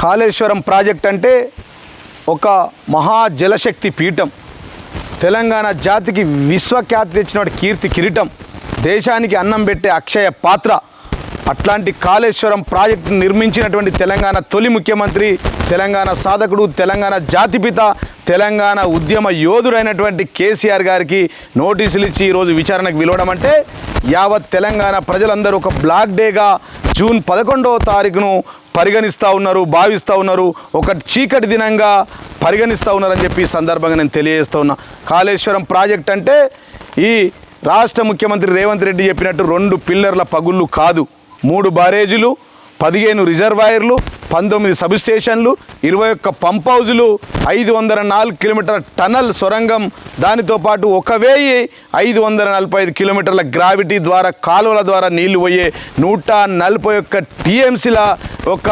Kaleshwaram project అంటే ఒక మహా జలశక్తి పీఠం. తెలంగాణ జాతికి విశ్వఖ్యాతి తెచ్చినటువంటి కీర్తి కిరీటం. దేశానికి అన్నం పెట్టే అక్షయ పాత్ర. అట్లాంటి కాళేశ్వరం ప్రాజెక్టు నిర్మించినటువంటి తెలంగాణ తొలి ముఖ్యమంత్రి తెలంగాణ సాధకుడు తెలంగాణ జాతిపిత తెలంగాణ ఉద్యమ యోధుడైనటువంటి కేసీఆర్ గారికి నోటీసులు ఇచ్చి ఈరోజు విచారణకు పిలవడం అంటే యావత్ తెలంగాణ ప్రజలందరూ ఒక బ్లాక్ డేగా జూన్ పదకొండవ తారీఖును పరిగణిస్తూ ఉన్నారు భావిస్తూ ఉన్నారు. ఒక చీకటి దినంగా పరిగణిస్తూ ఉన్నారని చెప్పి ఈ సందర్భంగా నేను తెలియజేస్తూ ఉన్నా. కాళేశ్వరం ప్రాజెక్ట్ అంటే ఈ రాష్ట్ర ముఖ్యమంత్రి రేవంత్ రెడ్డి చెప్పినట్టు రెండు పిల్లర్ల పగుళ్ళు కాదు. మూడు బారేజీలు పదిహేను రిజర్వాయర్లు పంతొమ్మిది సబ్ స్టేషన్లు ఇరవై ఒక్క పంప్ హౌజులు ఐదు వందల నాలుగు కిలోమీటర్ల టనల్ సొరంగం. దానితో పాటు ఒక వెయ్యి ఐదు వందల నలభై ఐదు కిలోమీటర్ల గ్రావిటీ ద్వారా కాలువల ద్వారా నీళ్ళు పోయే నూట నలభై ఒక్క టీఎంసీల ఒక